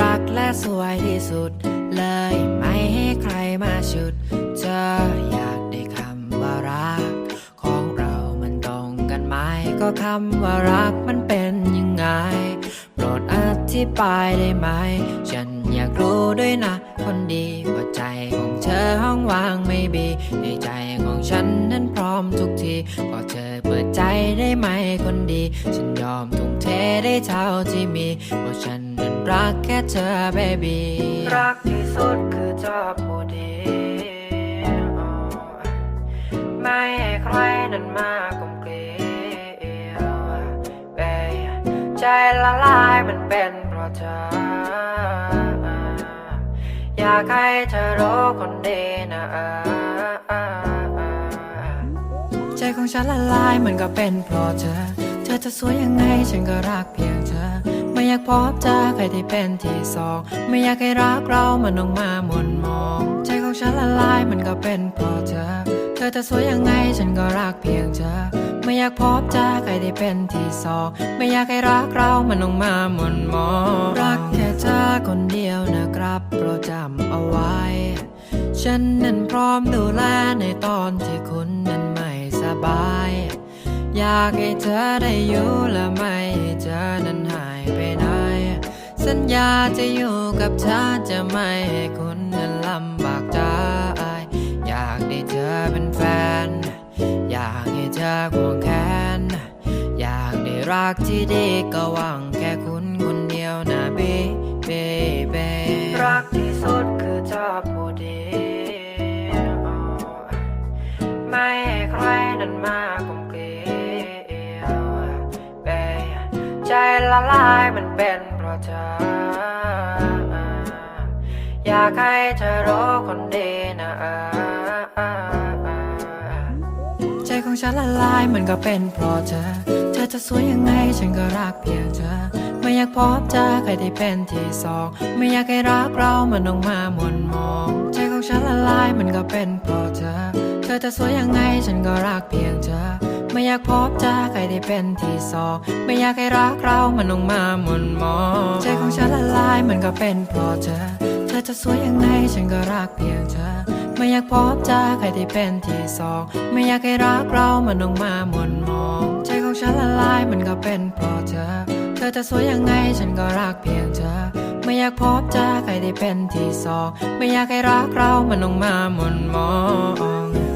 รักและสวยที่สุด เลยไม่ให้ใครมาชุดเธออยากได้คำว่ารัก ของเรามันตรงกันไหมก็คำว่ารักมันเป็นยังไง โปรดอธิบายได้ไหม ฉันอยากรู้ด้วยนะ คนดีว่าใจของเธอห้องว่างไม่บี ได้ไหมคนดี ฉันยอมทุ่มเทได้เท่าที่มี เพราะฉันนั้นรักแค่เธอ baby รักที่สุดคือเธอผู้ดีไม่ให้ใครนั้นมากลมเกลียวเบใจละลายมันเป็นเพราะเธอ อยากให้เธอรู้คนดีนะ ใจของฉันละลายมันก็เป็นเพราะเธอ เธอจะสวยยังไงฉันก็รักเพียงเธอ ไม่อยากพบเจอใครที่เป็นที่สอง ไม่อยากให้รักเรามันต้องมาหม่นมอง ใจของฉันละลายมันก็เป็นเพราะเธอ เธอจะสวยยังไงฉันก็รักเพียงเธอ ไม่อยากพบเจอใครที่เป็นที่สอง ไม่อยากให้รักเรามันต้องมาหม่นมอง รักแค่เธอคนเดียวนะครับโปรดจำเอาไว้ ฉันนั้นพร้อมดูแลในตอนที่คุณนั้นไม่ บาย อยากให้เธอได้อยู่และไม่ให้เธอนั้นหายไปไหน สัญญาจะอยู่กับเธอจะไม่ให้คุณนั้นลำบากใจ อยากได้เธอเป็นแฟน อยากให้เธอควงแขน อยากได้รักที่ดีก็หวังแค่คุณคนเดียวนะเบเบเบรักที่สุด มากลมเกลียวเบใจละลายมันเป็นเพราะเธอ อยากให้เธอรู้คนดีนะเออเออเออใจของฉันละลายมันก็เป็นเพราะเธอ เธอจะสวยยังไงฉันก็รักเพียงเธอ ไม่อยากพบเจอใครที่เป็นที่สอง ไม่อยากให้รักเรามันต้องมาหม่นมอง ใจของฉันละลายมันก็เป็นเพราะ ธอเธอจะสวยยังไงฉันก็รักเพียงเธอ ไม่อยากพบเจอใครที่เป็นที่สองไม่อยากให้รักเรามันต้องมาหม่นมองใจของฉันละลายมันก็เป็นเพราะเธอ เธอจะสวยยังไงฉันก็รักเพียงเธอ ไม่อยากพบเจอใครที่เป็นที่สองไม่อยากให้รักเรามันต้องมาหม่นมองใจของฉันละลายมันก็เป็นเพราะเธอ เธอจะสวยยังไงฉันก็รักเพียงเธอไม่อยากพบเจอใครที่เป็นที่สองไม่อยากให้รักเรามันต้องมาหม่นมอง